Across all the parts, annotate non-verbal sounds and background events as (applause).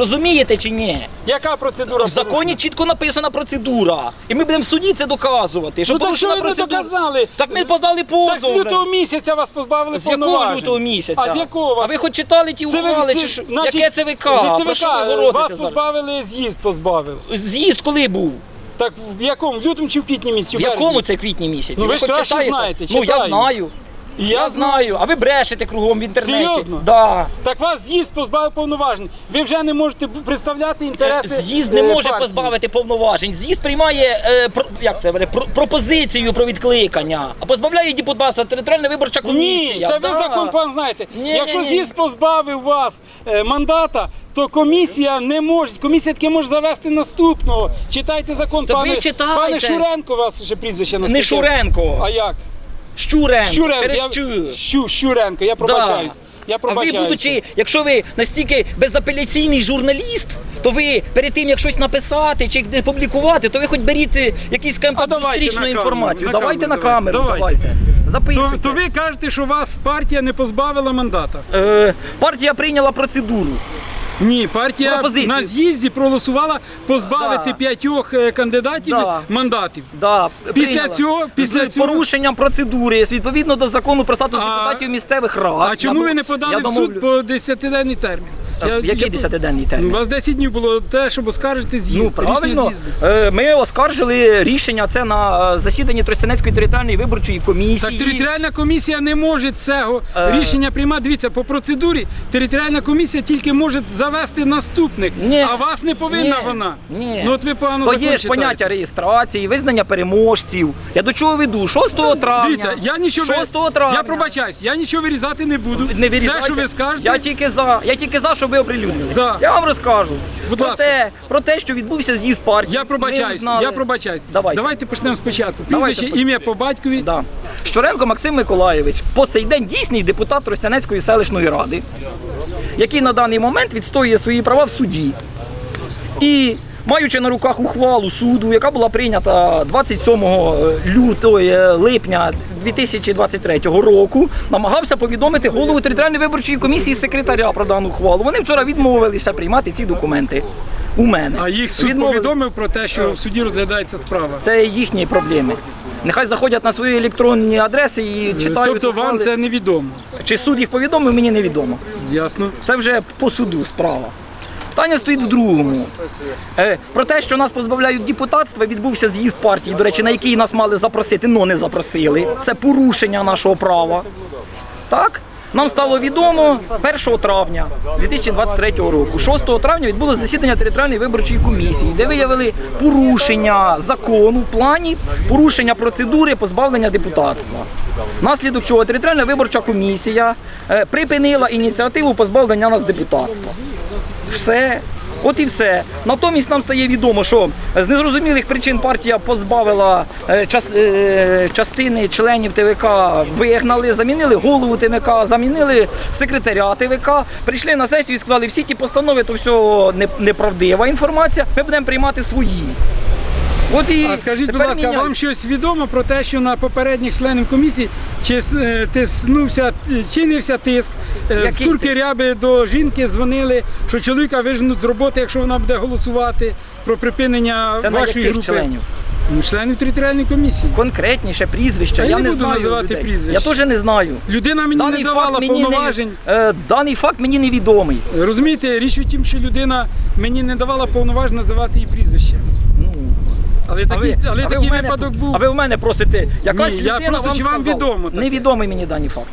Розумієте чи ні? Яка процедура? В законі чітко написана процедура. І ми будемо в суді це доказувати. Що Ну так що порушена ви не процедура. доказали? Так ми подали Так позов. з лютого місяця вас позбавили З якого повноважень. лютого місяця? А з якого вас? А ви хоч читали ті ви- ухвали? це- чи що? значить, Яке ЦВК? не Про що ви ЦВК, вас зараз? позбавили, з'їзд позбавив. З'їзд коли був? Так в якому? В лютому чи в квітні місяці? В якому це квітні місяці? Ну, ви ж хоч краще знаєте, Ну я читаю. знаю. Я знаю. А ви брешете кругом в інтернеті. Серйозно? Да. Так вас з'їзд позбавив повноважень. Ви вже не можете представляти інтереси. З'їзд не е, може партії. позбавити повноважень. З'їзд приймає е, про, як це говорить, про, пропозицію про відкликання, а позбавляє депутатства територіальна виборча комісія. Ні, це ви Да. закон пан знаєте. Ні, Якщо ні, ні. з'їзд позбавив вас е, мандата, то комісія не може. Комісія таки може завести наступного. Читайте закон, Та ви пане, читайте. пане Шуренко, у вас ще прізвище Не Шуренко, А як? Щуренко, Щуренко, через я, Щу. Щу, Щуренко, я пробачаюсь. Я А ви, будучи, якщо ви настільки безапеляційний журналіст, то ви перед тим, як щось написати чи публікувати, то ви хоч беріть е, якісь зустрічну інформацію. на давайте на камеру, давайте. давайте. то, то ви кажете, що вас партія не позбавила мандата. Е, партія прийняла процедуру. Ні, партія Пропозицію. на з'їзді проголосувала позбавити Да. п'ятьох е, кандидатів Да. мандатів. Да, Після прийняла. цього- після з цього- порушенням процедури відповідно до закону про статус А- депутатів місцевих рад. А чому Я ви не подали в суд по 10-денний термін? Е, Який десятиденний термін? У вас 10 днів було те, щоб оскаржити з'їзд. Ну рішення правильно, з'їзду. Е, ми оскаржили рішення це на е, засіданні Тростянецької територіальної виборчої комісії. Так територіальна комісія не може цього Е. рішення приймати. Дивіться, по процедурі територіальна комісія тільки може завести наступник, Ні. а вас не повинна Ні. вона. Ні. Ну от ви погано То закон є ж читаєте. поняття реєстрації, визнання переможців. Я до чого веду? 6 травня. Дивіться, я нічого 6 травня. я пробачаюсь, я нічого вирізати не буду. Не вирізайте. Все, що ви скажете, Я тільки за. Я тільки за, щоб ви оприлюднили. Да. Я вам розкажу. Будь про ласка. те, про те, що відбувся з'їзд партії. я Ми пробачаюсь, знали. я пробачаюсь. Давайте. Давайте почнемо спочатку. Давайте Прізвище, ім'я по батькові. Да. Щоренко Максим Миколаєвич, по сей день дійсний депутат Тростянецької селищної ради, який на даний момент відстоює свої права в суді. І маючи на руках ухвалу суду, яка була прийнята 27 лютого е, липня 2023 року, намагався повідомити голову територіальної виборчої комісії секретаря про дану ухвалу. Вони вчора відмовилися приймати ці документи. У мене А їх суд Відмовили. повідомив про те, що в суді розглядається справа. Це їхні проблеми. Нехай заходять на свої електронні адреси і читають. тобто вам це невідомо. Чи суд їх повідомив, мені невідомо. Ясно. Це вже по суду справа. Питання стоїть в другому. Е, про те, що нас позбавляють депутатства, відбувся з'їзд партії, до речі, на який нас мали запросити, але не запросили. Це порушення нашого права. Так? Нам стало відомо 1 травня 2023 року. 6 травня відбулося засідання територіальної виборчої комісії, де виявили порушення закону в плані порушення процедури позбавлення депутатства. Наслідок чого територіальна виборча комісія е, припинила ініціативу позбавлення нас депутатства. Все. От і все. Натомість нам стає відомо, що з незрозумілих причин партія позбавила е, е, частини членів ТВК, вигнали, замінили голову ТВК, замінили секретаря ТВК, прийшли на сесію і сказали, всі ті постанови, то все неправдива інформація, ми будемо приймати свої. От і А скажіть, будь ласка, міняють. вам щось відомо про те, що на попередніх членів комісії чи е, тиснувся, чинився тиск е, з Який курки тиск? ряби до жінки дзвонили, що чоловіка виженуть з роботи, якщо вона буде голосувати про припинення Це на вашої яких групи. членів? Ну, Членів територіальної комісії. Конкретніше прізвище, я я не не буду знаю називати людей. прізвищ. Я теж не знаю. Людина мені не давала мені повноважень. Не, е, даний факт мені невідомий. Розумієте, річ у тім, що людина мені не давала повноважень називати її прізвище. Ну, Але а такий, ви- але а такий мене- випадок був. А ви в мене просите, якась Ні, я просто, вам чи вам сказала? відомо таке? Невідомий мені дані факт.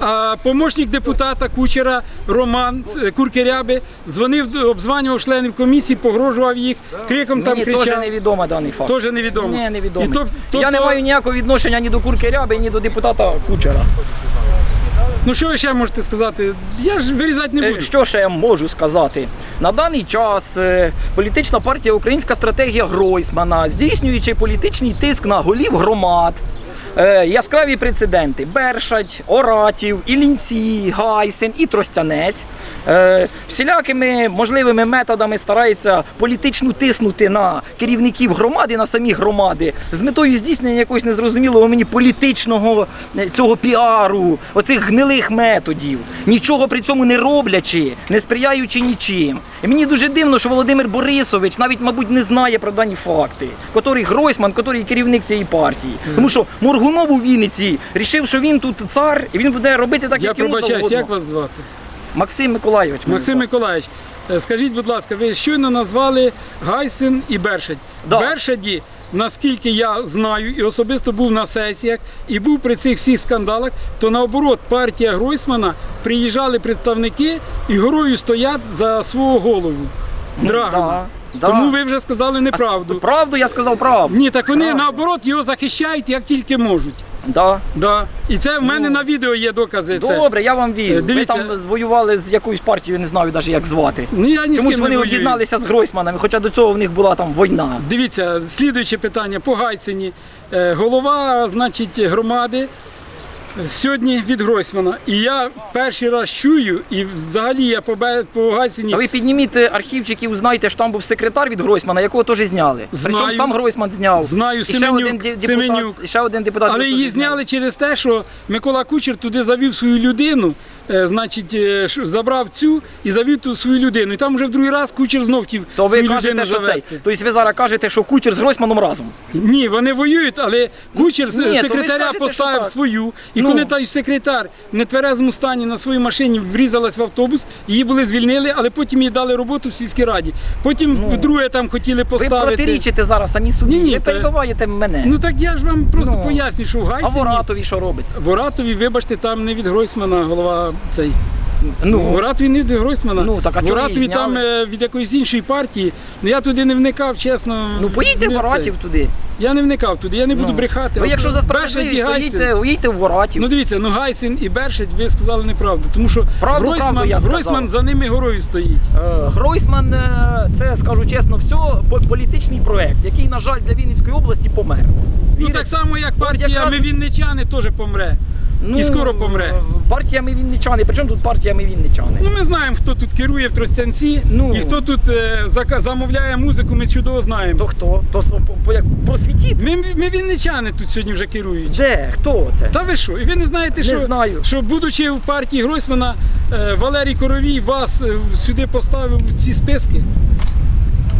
А помічник депутата Кучера Роман е, Куркеряби дзвонив, обзванював членів комісії, погрожував їх, криком там Мені теж кричав. невідомий даний факт. Теж невідомо. Ні, невідомо. І то- то- Я не то- маю ніякого відношення ні до Курки Ряби, ні до депутата Кучера. Ну що ви ще можете сказати? Я ж вирізати не Е, буду. Що ще я можу сказати? На даний час е, політична партія Українська стратегія Гройсмана, здійснюючи політичний тиск на голів громад, Е, яскраві прецеденти: Бершадь, Оратів, Ілінці, Гайсин і Тростянець. Е, всілякими можливими методами старається політично тиснути на керівників громади, на самі громади, з метою здійснення якогось незрозумілого мені політичного е, цього піару, оцих гнилих методів, нічого при цьому не роблячи, не сприяючи нічим. І мені дуже дивно, що Володимир Борисович навіть, мабуть, не знає про дані факти, котрий Гройсман, котрий керівник цієї партії. Тому що Моргунов у Вінниці рішив, що він тут цар, і він буде робити так, Я як йому пробачаюсь, завгодно. як вас звати? Максим Миколайович. мене Максим звати. Миколаївич, е, скажіть, будь ласка, ви щойно назвали Гайсин і Бершадь. Да. Бершаді, наскільки я знаю, і особисто був на сесіях, і був при цих всіх скандалах, то наоборот, партія Гройсмана приїжджали представники і горою стоять за свого голову. Драгана. да, да. Тому ви вже сказали неправду. Правду я сказав правду. Ні, так вони Правду. наоборот його захищають як тільки можуть. Да. Да. І це в мене на відео є докази. Це. Добре, я вам Е, вірю. дивіться. Ви там воювали з якоюсь партією, не знаю навіть як звати. Ну, я ні Чомусь вони об'єдналися з Гройсманами, хоча до цього в них була там війна. Дивіться, слідуюче питання по Гайсині. Е, Голова, значить, громади е, сьогодні від Гройсмана. І я перший раз чую, і взагалі я по, погасіні. А ви підніміть архівчик і узнайте, що там був секретар від Гройсмана, якого теж зняли. Причому сам Гройсман зняв. Знаю, і ще один депутат, Семенюк. і ще один депутат. Але її зняли через те, що Микола Кучер туди завів свою людину, значить, е, забрав цю і завів ту свою людину. І там вже в другий раз Кучер знов хотів То ви свою кажете, що цей. завести. Тобто ви зараз кажете, що кучер з Гройсманом разом. Ні, вони воюють, але Кучер Ні, то ви ж секретаря кажете, поставив так. свою. І Ну. коли той секретар в нетверезому стані на своїй машині врізалась в автобус, її були звільнили, але потім їй дали роботу в сільській раді. Потім Ну. вдруге там хотіли Ви поставити. протирічите зараз самі собі. Ні-ні, ви то- перебиваєте мене. Ну так я ж вам просто Ну. поясню, що в а в Гайсині, Оратові що робиться? в Оратові, вибачте, там не від Гройсмана голова цей. В Ну, Оратові не від Гройсмана. Ну, так а чого Оратові її там зняли? е, від якоїсь іншої партії. Ну я туди не вникав, чесно. ну поїдьте Не в Оратів це. туди. Я не вникав туди, я не буду Ну. брехати. Ви якщо за Бершадь і справедливість, то їдьте, їдьте в Оратів. Ну дивіться, ну Гайсин і Бершадь, ви сказали неправду, тому що Правду, Гройсман, правду я сказав. Гройсман за ними горою стоїть. Е, Гройсман, е, це скажу чесно, все по- політичний проект, який, на жаль, для Вінницької області помер. Ну Вірите? так само, як партія якраз- Ми Вінничани теж помре. Ну, і скоро помре. Партія ми вінничани. Причому тут партія ми вінничани? Ну ми знаємо, хто тут керує в Тростянці, Ну. і хто тут е, зака- замовляє музику, ми чудово знаємо. То хто? То с- по- по- як просвітіть? Ми, ми вінничани тут сьогодні вже керують. Де? Хто це? Та ви що? І ви не знаєте, Не що, знаю. що будучи в партії Гройсмана, е, Валерій Коровій вас е, сюди поставив у ці списки?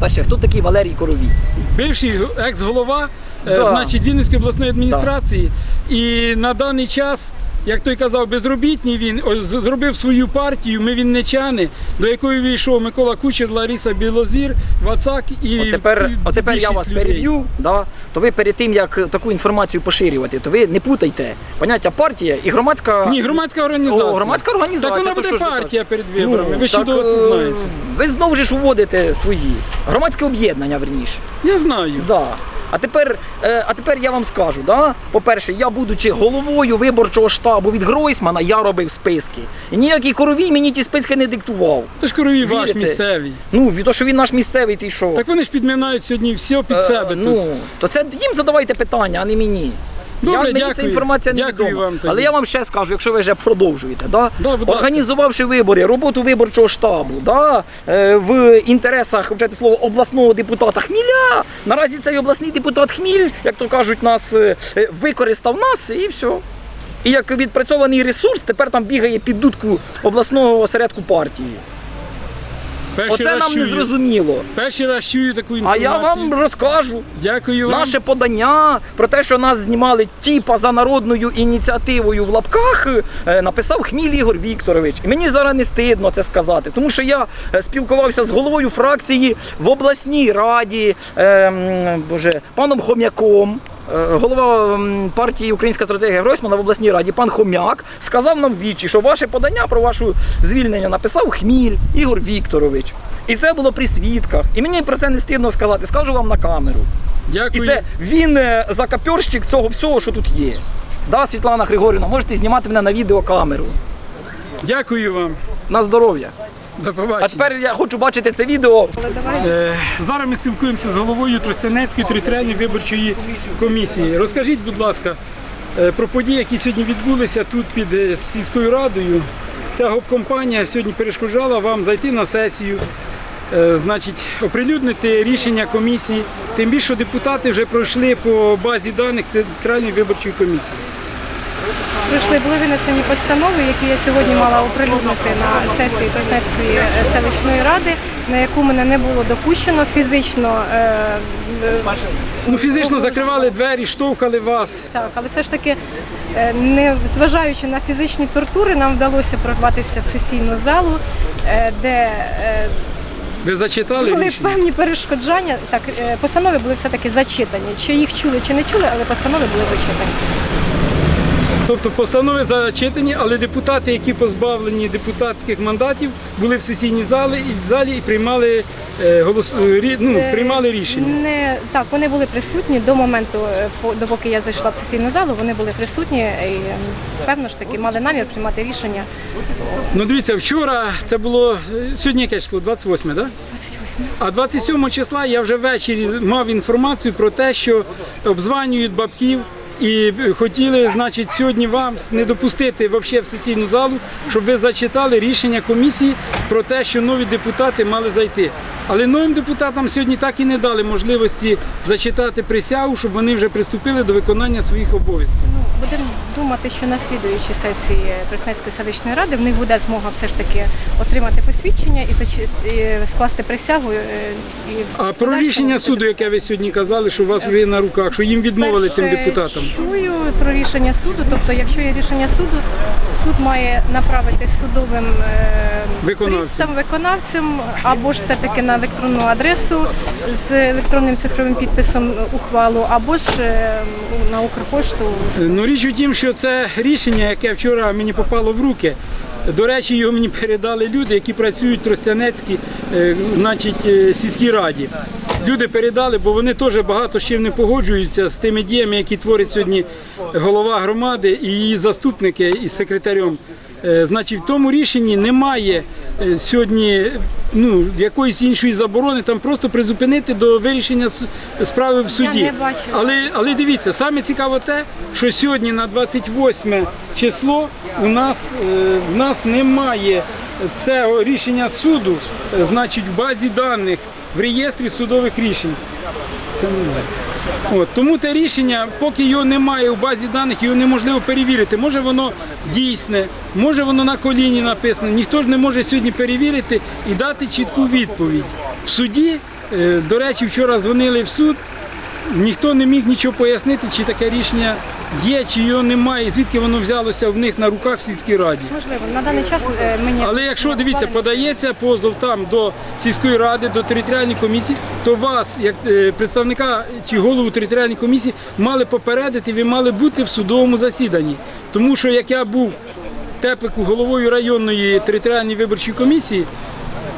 Перше, хто такий Валерій Коровій? Бивший екс-голова Да. значить, Вінницької обласної адміністрації. І на даний час, як той казав, безробітний він зробив свою партію. Ми вінничани, до якої війшов Микола Кучер, Лариса Білозір, Вацак і От тепер, от тепер я вас людей. переб'ю, да? то ви перед тим, як таку інформацію поширювати, то ви не путайте поняття партія і громадська. Ні, громадська організація. О, громадська організація, Так вона буде що партія перед виборами. ви так, чудово це е, знаєте. Ви знову ж уводите свої. Громадське об'єднання, верніше. Я знаю. Да. А тепер, е, а тепер я вам скажу, да? по-перше, я, будучи головою виборчого штабу від Гройсмана, я робив списки. І ніякий коровій мені ті списки не диктував. Тож коровій ваш Вірите? місцевий. Ну, то, що він наш місцевий, ти що? Так вони ж підминають сьогодні все під Е, себе ну, тут. то це їм задавайте питання, а не мені. Добре, я, мені ця інформація не Дякую відома. вам. Але я вам ще скажу, якщо ви вже продовжуєте, да? Да, організувавши вибори, роботу виборчого штабу, да? е, в інтересах вчати слово обласного депутата Хміля. Наразі цей обласний депутат Хміль, як то кажуть, нас е, е, використав нас і все. І як відпрацьований ресурс, тепер там бігає під дудку обласного осередку партії. Перший Оце раз нам не зрозуміло. Перший раз чую таку А інформацію. я вам розкажу. Дякую вам. Наше подання про те, що нас знімали тіпа за народною ініціативою в лапках, е, написав Хміль Ігор Вікторович. І мені зараз не стидно це сказати, тому що я е, спілкувався з головою фракції в обласній раді, е, м, боже, паном Хом'яком. Е, Голова партії Українська стратегія Гройсмана в обласній раді, пан Хом'як, сказав нам вічі, що ваше подання про ваше звільнення написав Хміль Ігор Вікторович. І це було при свідках. І мені про це не стидно сказати. Скажу вам на камеру. І Дякую. це він е, закапьорщик цього всього, що тут є. Да, Світлана Григорівна, можете знімати мене на відеокамеру. Дякую вам. На здоров'я. До побачення. А тепер я хочу бачити це відео. Е, Зараз ми спілкуємося з головою Тростянецької територіальної виборчої комісії. Розкажіть, будь ласка, е, про події, які сьогодні відбулися тут під е, сільською радою. Ця гоп-компанія сьогодні перешкоджала вам зайти на сесію, е, значить, оприлюднити рішення комісії. Тим більше що депутати вже пройшли по базі даних Центральної виборчої комісії. Прийшли були винесені постанови, які я сьогодні мала оприлюднити на сесії Краснецької е, селищної ради, на яку мене не було допущено фізично. е, Ну, фізично закривали двері, штовхали вас. Так, але все ж таки, е, не зважаючи на фізичні тортури, нам вдалося прорватися в сесійну залу, де Ви зачитали були рішення? певні перешкоджання. Так, постанови були все-таки зачитані. Чи їх чули, чи не чули, але постанови були зачитані. Тобто постанови зачитані, але депутати, які позбавлені депутатських мандатів, були в сесійній залі і залі і приймали е, голос е, рі- ну, Е, приймали рішення. Не так, вони були присутні до моменту, по- допоки я зайшла в сесійну залу, вони були присутні і певно ж таки мали намір приймати рішення. Ну дивіться, вчора це було сьогодні яке число? 28, да? 28. А 27 числа я вже ввечері мав інформацію про те, що обзванюють бабків. І хотіли, значить, сьогодні вам не допустити вообще в сесійну залу, щоб ви зачитали рішення комісії про те, що нові депутати мали зайти. Але новим депутатам сьогодні так і не дали можливості зачитати присягу, щоб вони вже приступили до виконання своїх обов'язків. Ну, будемо думати, що на слідуючій сесії Краснецької селищної ради в них буде змога все ж таки отримати посвідчення і, зачи- і скласти присягу. е, І А про рішення суду, яке ви сьогодні казали, що у вас вже є на руках, що їм відмовили тим депутатам. Чую про рішення суду. Тобто, якщо є рішення суду, суд має направити судовим е, Виконавцем. приставом, виконавцем або ж все-таки на електронну адресу з електронним цифровим підписом ухвалу, або ж е, на Укрпошту. Ну річ у тім, що це рішення, яке вчора мені попало в руки. До речі, його мені передали люди, які працюють в Тростянецькій, е, значить, сільській раді. Люди передали, бо вони теж багато з чим не погоджуються з тими діями, які творить сьогодні голова громади і її заступники із секретарем. Е, Значить, в тому рішенні немає е, сьогодні ну, якоїсь іншої заборони, там просто призупинити до вирішення справи в суді. Але, але дивіться, саме цікаво те, що сьогодні на 28 число у нас, е, в нас немає цього рішення суду, значить, в базі даних в реєстрі судових рішень. Це не От, тому те рішення, поки його немає у базі даних, його неможливо перевірити. Може воно дійсне, може воно на коліні написане. Ніхто ж не може сьогодні перевірити і дати чітку відповідь. В суді, е, до речі, вчора дзвонили в суд, ніхто не міг нічого пояснити, чи таке рішення є, чи його немає, і звідки воно взялося в них на руках в сільській раді. Можливо, на даний час е, мені Але якщо дивіться, подається позов там до сільської ради, до територіальної комісії, то вас, як е, представника чи голову територіальної комісії, мали попередити, ви мали бути в судовому засіданні. Тому що як я був теплику головою районної територіальної виборчої комісії.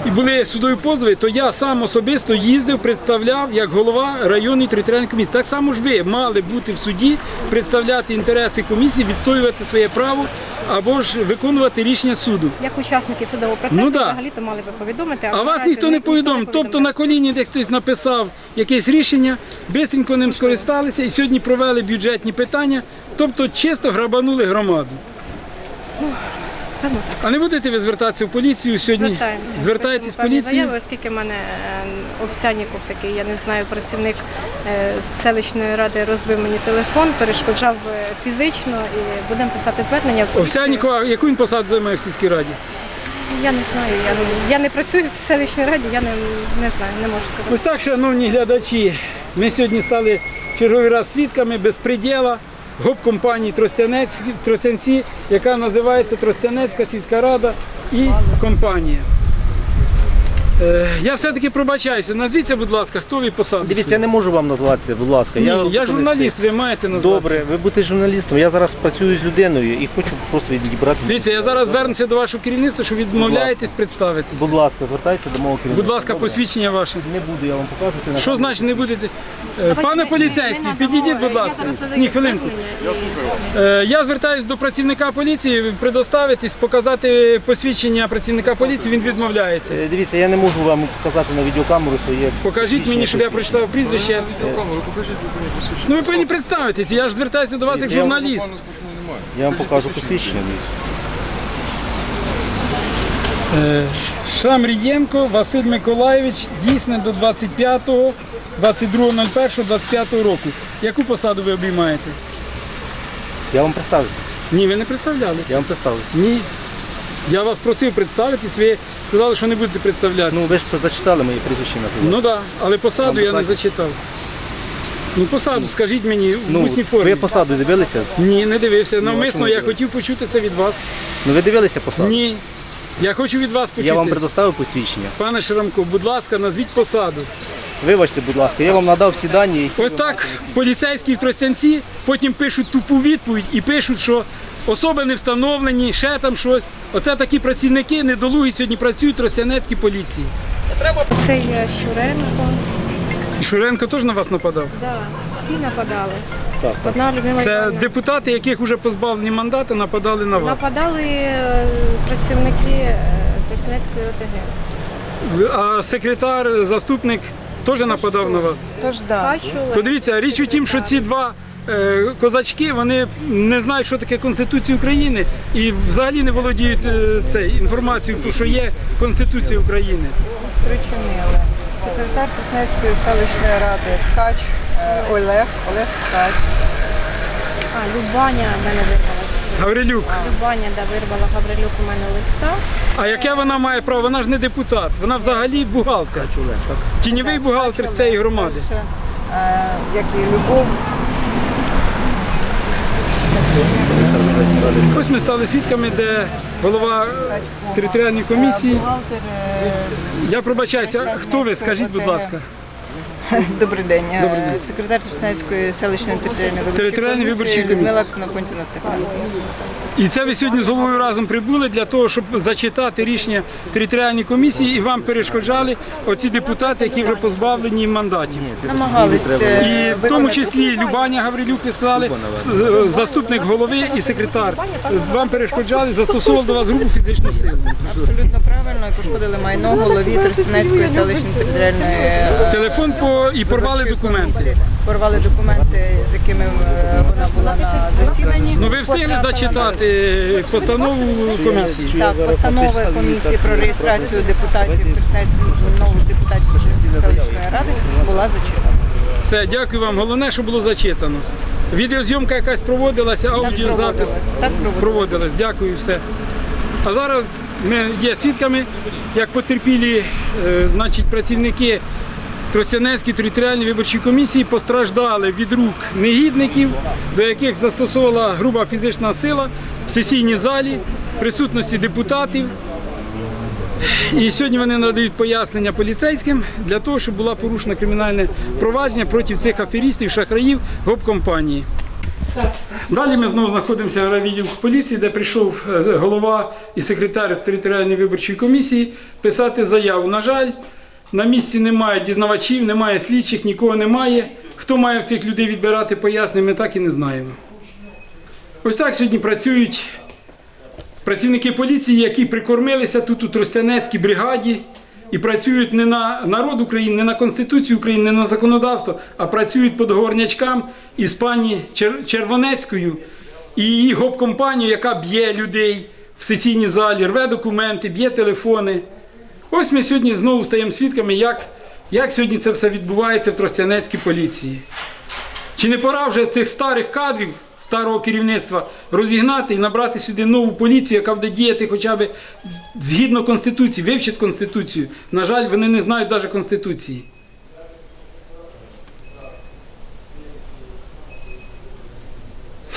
І були судові позови, то я сам особисто їздив, представляв як голова районної територіальної комісії. Так само ж ви мали бути в суді, представляти інтереси комісії, відстоювати своє право або ж виконувати рішення суду. як учасників судового процесу Ну, да. взагалі то мали би повідомити. А але вас ніхто не повідомив. Тобто на коліні десь хтось написав якесь рішення, швидко ним скористалися і сьогодні провели бюджетні питання, тобто чисто грабанули громаду. А не будете ви звертатися в поліцію сьогодні? Звертаємося. Звертаєтесь в поліцію? Заяви, оскільки в мене е, Овсяніков такий, я не знаю, працівник е, з селищної ради розбив мені телефон, перешкоджав е, фізично і будемо писати звернення. в поліцію. Овсянікова, яку він посаду займає в сільській раді? Я не знаю, я, не- я не працюю в селищній раді, я не, не знаю, не можу сказати. Ось так, шановні глядачі, ми сьогодні стали черговий раз свідками безпреділа гоп-компанії Тростянці, яка називається Тростянецька сільська рада і компанія. Е, Я все-таки пробачаюся. Назвіться, будь ласка, хто ви посаду? Дивіться, я не можу вам назватися, будь ласка. Ні, я, я журналіст, ви маєте назватися. Добре, ви будете журналістом. Я зараз працюю з людиною і хочу просто відібрати. Дивіться, я зараз звернуся до вашого керівництва, що відмовляєтесь представитися. Будь ласка, звертайтеся до мого керівника. Будь ласка, Добре? посвідчення ваше. Не буду я вам показувати. Що значить не будете? Е, Пане поліцейський, підійдіть, будь ласка. Ні, хвилинку. Е, Я звертаюся до працівника поліції, предоставитись, показати посвідчення працівника поліції, він відмовляється. Е, Дивіться, я не можу можу вам показати на відеокамеру своє. Покажіть мені, щоб я прочитав прізвище. Ну ви повинні представитись, я ж звертаюся до вас як журналіст. Я вам покажу посвідчення. Е, Шамрієнко Василь Миколаєвич дійсне до 25 22.01.25 року. Яку посаду ви обіймаєте? Я вам представився. Ні, ви не представлялися. Я вам представився. Ні. Я вас просив представитись, ви сказали, що не будете представлятися. Ну ви ж зачитали мої прізвища на Ну так, да, але посаду я не зачитав. Ну посаду, скажіть мені в Ну, усній формі. ви посаду дивилися? Ні, не дивився. Навмисно чому я хотів почути це від вас. Ну ви дивилися посаду? Ні. Я хочу від вас почути. Я вам предоставив посвідчення. Пане Ширамко, будь ласка, назвіть посаду. Вибачте, будь ласка, я вам надав всі дані. які Ось так поліцейські в Тростянці потім пишуть тупу відповідь і пишуть, що особи не встановлені, ще там щось. Оце такі працівники недолугі сьогодні працюють в Тростянецькій поліції. Це є Щуренко. І Шуренко теж на вас нападав. Да, всі нападали. Так, так. Одна Людмила Це Іванівна. депутати, яких вже позбавлені мандата, нападали на вас. Нападали е, працівники е, Тростянецької ОТГ. А секретар, заступник теж нападав на вас. Тож да. Бачили. То дивіться, річ у тім, що ці два козачки вони не знають, що таке Конституція України і взагалі не володіють е, цей, інформацією, що є Конституція України. Спричинили. Секретар Тоснецької селищної ради Ткач е, Олег, Олег Ткач. А, Любаня в мене вирвала. ці- Гаврилюк. Любаня да, вирвала Гаврилюк у мене листа. А яке вона має право? Вона ж не депутат, вона взагалі бухгалтер. Тіньовий бухгалтер з цієї громади. Е, Як і Любов. Ось ми стали свідками, де голова територіальної комісії. Я пробачаюся, хто ви? Скажіть, будь ласка. (laughs) Добрий день. Е, Добрий день. Секретар Тоснецької селищної територіальної виборчої Територіальної виборчої комісії. Людмила Ксенофонтівна Степанівна. І це ви сьогодні з головою разом прибули для того, щоб зачитати рішення територіальної комісії і вам перешкоджали оці депутати, які вже позбавлені мандатів. Намагались. е, І в тому числі Любаня Гаврилюк, ви сказали, з- заступник голови і секретар. Вам перешкоджали, застосовували до вас грубу фізичну силу. Абсолютно правильно і пошкодили майно голові Тростянецької селищної територіальної е, Телефон по і порвали документи. порвали документи, з якими е, вона була на засіданні. Ну ви встигли зачитати постанову комісії? Так, постанови комісії про реєстрацію депутатів нових депутатів селищної ради була зачитана. Все, дякую вам. Головне, що було зачитано. Відеозйомка якась проводилася, аудіозапис проводилась. Дякую, все. А зараз ми є свідками, як потерпілі, е, значить, працівники Тростянецької територіальної виборчої комісії постраждали від рук негідників, до яких застосовувала груба фізична сила в сесійній залі, присутності депутатів. І сьогодні вони надають пояснення поліцейським для того, щоб була порушена кримінальне провадження проти цих аферістів, шахраїв гоп-компанії. Далі ми знову знаходимося в райвідділку поліції, де прийшов е, голова і секретар територіальної виборчої комісії писати заяву. На жаль, на місці немає дізнавачів, немає слідчих, нікого немає. Хто має в цих людей відбирати пояснення, ми так і не знаємо. Ось так сьогодні працюють працівники поліції, які прикормилися тут у Тростянецькій бригаді і працюють не на народ України, не на Конституцію України, не на законодавство, а працюють по договорнячкам із пані Червонецькою і її гоп-компанією, яка б'є людей в сесійній залі, рве документи, б'є телефони. Ось ми сьогодні знову стаємо свідками, як, як сьогодні це все відбувається в Тростянецькій поліції. Чи не пора вже цих старих кадрів, старого керівництва розігнати і набрати сюди нову поліцію, яка буде діяти хоча б згідно Конституції, вивчить Конституцію. На жаль, вони не знають навіть Конституції.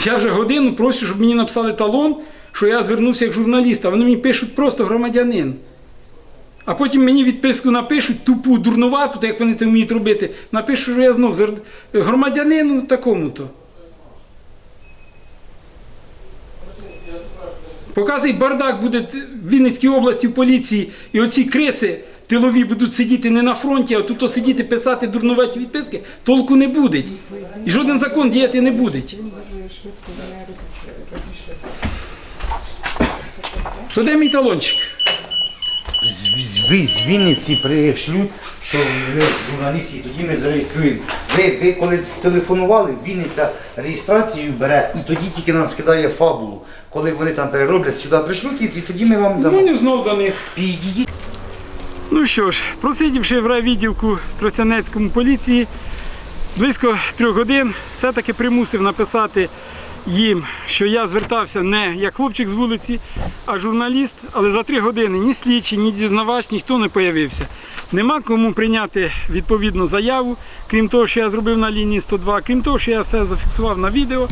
Я вже годину прошу, щоб мені написали талон, що я звернувся як журналіст, а вони мені пишуть просто громадянин. А потім мені відписку напишуть тупу, дурнувату, так як вони це вміють робити. Напишуть, що я знов громадянину такому-то. Показуй бардак буде в Вінницькій області в поліції, і оці криси тилові будуть сидіти не на фронті, а тут сидіти писати дурнуваті відписки, толку не буде. І жоден закон діяти не буде. То де мій талончик? З, з, ви з Вінниці пришлють, що ви журналісти, тоді ми зареєструємо. Ви, ви коли телефонували, Вінниця реєстрацію бере і тоді тільки нам скидає фабулу. Коли вони там перероблять, сюди пришлють, і тоді ми вам замовимо. Дзвоню знов до них. Підійдіть. Ну що ж, просидівши в райвідділку Тростянецькому поліції близько трьох годин, все-таки примусив написати їм, що я звертався не як хлопчик з вулиці, а журналіст. Але за три години ні слідчий, ні дізнавач, ніхто не появився. Нема кому прийняти відповідну заяву, крім того, що я зробив на лінії 102, крім того, що я все зафіксував на відео.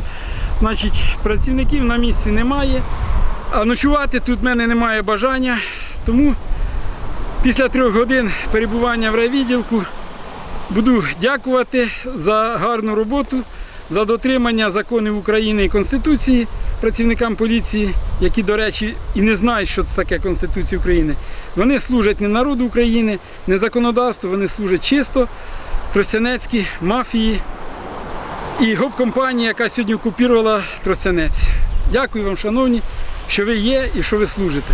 Значить, працівників на місці немає, а ночувати тут в мене немає бажання. Тому Після трьох годин перебування в райвідділку буду дякувати за гарну роботу, за дотримання законів України і Конституції працівникам поліції, які, до речі, і не знають, що це таке Конституція України. Вони служать не народу України, не законодавству, вони служать чисто Тростянецькій мафії і гоп-компанії, яка сьогодні окупувала Тростянець. Дякую вам, шановні, що ви є і що ви служите.